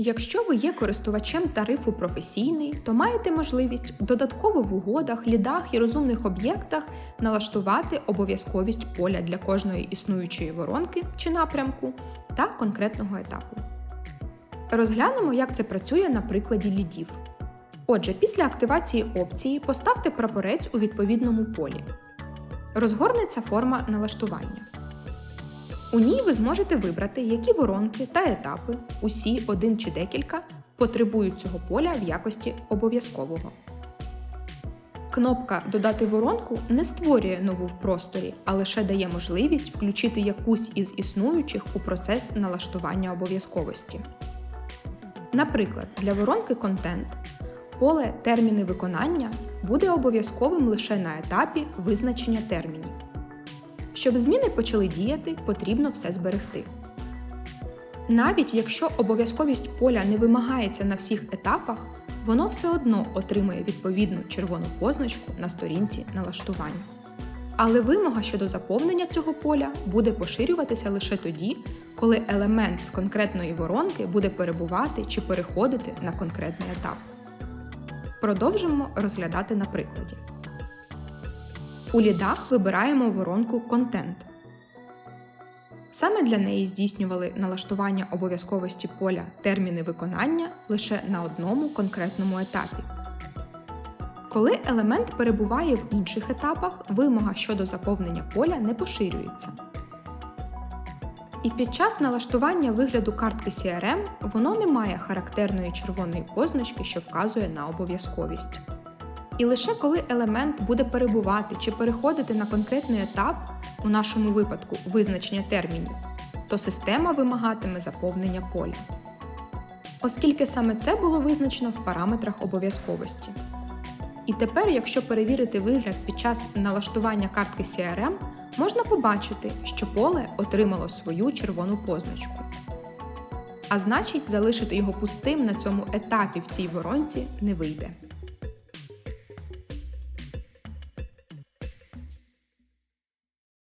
Якщо ви є користувачем тарифу професійний, то маєте можливість додатково в угодах, лідах і розумних об'єктах налаштувати обов'язковість поля для кожної існуючої воронки чи напрямку та конкретного етапу. Розглянемо, як це працює на прикладі лідів. Отже, після активації опції поставте прапорець у відповідному полі. Розгорнеться форма налаштування. У ній ви зможете вибрати, які воронки та етапи, усі один чи декілька, потребують цього поля в якості обов'язкового. Кнопка Додати воронку не створює нову в просторі, а лише дає можливість включити якусь із існуючих у процес налаштування обов'язковості. Наприклад, для воронки Контент поле Терміни виконання буде обов'язковим лише на етапі визначення термінів. Щоб зміни почали діяти, потрібно все зберегти. Навіть якщо обов'язковість поля не вимагається на всіх етапах, воно все одно отримує відповідну червону позначку на сторінці налаштування. Але вимога щодо заповнення цього поля буде поширюватися лише тоді, коли елемент з конкретної воронки буде перебувати чи переходити на конкретний етап. Продовжимо розглядати на прикладі. У лідах вибираємо воронку Контент. Саме для неї здійснювали налаштування обов'язковості поля терміни виконання лише на одному конкретному етапі. Коли елемент перебуває в інших етапах, вимога щодо заповнення поля не поширюється. І під час налаштування вигляду картки CRM воно не має характерної червоної позначки, що вказує на обов'язковість. І лише коли елемент буде перебувати чи переходити на конкретний етап, у нашому випадку визначення термінів, то система вимагатиме заповнення поля. Оскільки саме це було визначено в параметрах обов'язковості. І тепер, якщо перевірити вигляд під час налаштування картки CRM, можна побачити, що поле отримало свою червону позначку. А значить, залишити його пустим на цьому етапі в цій воронці не вийде.